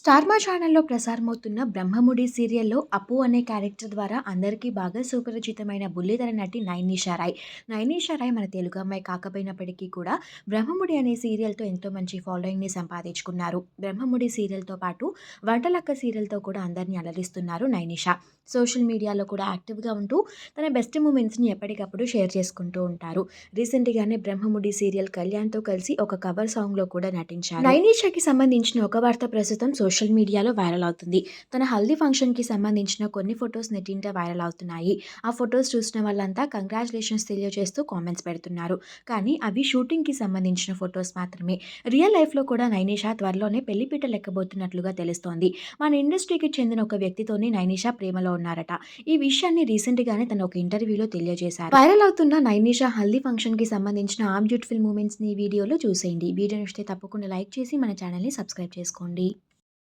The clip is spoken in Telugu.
స్టార్మా ఛానల్లో ప్రసారమవుతున్న బ్రహ్మముడి సీరియల్లో అప్పు అనే క్యారెక్టర్ ద్వారా అందరికీ బాగా సుపరిచితమైన బుల్లితెర నటి నైనిషా రాయ్. నైనిషా రాయ్ మన తెలుగు అమ్మాయి కాకపోయినప్పటికీ కూడా బ్రహ్మముడి అనే సీరియల్తో ఎంతో మంచి ఫాలోయింగ్ని సంపాదించుకున్నారు. బ్రహ్మముడి సీరియల్తో పాటు వంటలక్క సీరియల్తో కూడా అందరినీ అలరిస్తున్నారు నైనిషా. సోషల్ మీడియాలో కూడా యాక్టివ్గా ఉంటూ తన బెస్ట్ మూమెంట్స్ని ఎప్పటికప్పుడు షేర్ చేసుకుంటూ ఉంటారు. రీసెంట్గానే బ్రహ్మముడి సీరియల్ కళ్యాణ్తో కలిసి ఒక కవర్ సాంగ్లో కూడా నటించారు. నైనిషాకి సంబంధించిన ఒక వార్త ప్రస్తుతం సోషల్ సోషల్ మీడియాలో వైరల్ అవుతుంది. తన హల్దీ ఫంక్షన్కి సంబంధించిన కొన్ని ఫొటోస్ నెట్టింట వైరల్ అవుతున్నాయి. ఆ ఫొటోస్ చూసిన వాళ్ళంతా కంగ్రాచులేషన్స్ తెలియజేస్తూ కామెంట్స్ పెడుతున్నారు. కానీ అవి షూటింగ్కి సంబంధించిన ఫొటోస్ మాత్రమే. రియల్ లైఫ్లో కూడా నైనిషా త్వరలోనే పెళ్ళిపీట లెక్కబోతున్నట్లుగా తెలుస్తోంది. మన ఇండస్ట్రీకి చెందిన ఒక వ్యక్తితోనే నైనిషా ప్రేమలో ఉన్నారట. ఈ విషయాన్ని రీసెంట్గానే తన ఒక ఇంటర్వ్యూలో తెలియజేశారు. వైరల్ అవుతున్న నైనిషా హల్దీ ఫంక్షన్కి సంబంధించిన ఆమ్ బ్యూటిఫుల్ మూమెంట్స్ని వీడియోలో చూసేయండి. వీడియో నచ్చితే తప్పకుండా లైక్ చేసి మన ఛానల్ని సబ్స్క్రైబ్ చేసుకోండి.